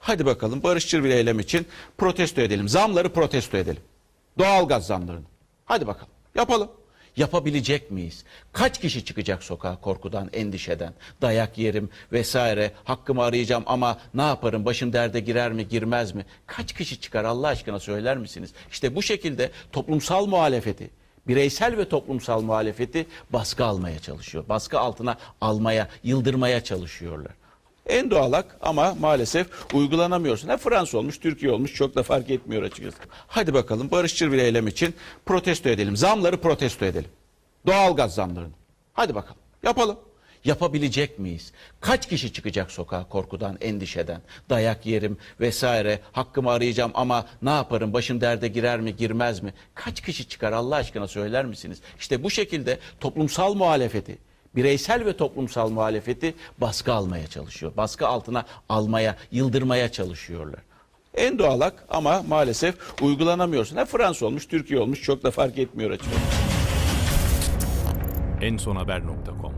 Hadi bakalım barışçıl bir eylem için protesto edelim. Zamları protesto edelim. Doğalgaz zamlarını. Hadi bakalım yapalım. Yapabilecek miyiz? Kaç kişi çıkacak sokağa korkudan, endişeden, dayak yerim vesaire, hakkımı arayacağım ama ne yaparım, başım derde girer mi, girmez mi? Kaç kişi çıkar Allah aşkına söyler misiniz? İşte bu şekilde toplumsal muhalefeti, bireysel ve toplumsal muhalefeti baskı almaya çalışıyor. Baskı altına almaya, yıldırmaya çalışıyorlar. En doğal hak ama maalesef uygulanamıyorsun. Ha Fransa olmuş, Türkiye olmuş çok da fark etmiyor açıkçası. Hadi bakalım barışçıl bir eylem için protesto edelim. Zamları protesto edelim. Doğalgaz zamlarını. Hadi bakalım yapalım. Yapabilecek miyiz? Kaç kişi çıkacak sokağa korkudan, endişeden, dayak yerim vesaire, hakkımı arayacağım ama ne yaparım, başım derde girer mi, girmez mi? Kaç kişi çıkar Allah aşkına söyler misiniz? İşte bu şekilde toplumsal muhalefeti, bireysel ve toplumsal muhalefeti baskı almaya çalışıyor. Baskı altına almaya, yıldırmaya çalışıyorlar. En doğal hak ama maalesef uygulanamıyorsun. Ha Fransa olmuş, Türkiye olmuş çok da fark etmiyor açıkçası. ensonhaber.com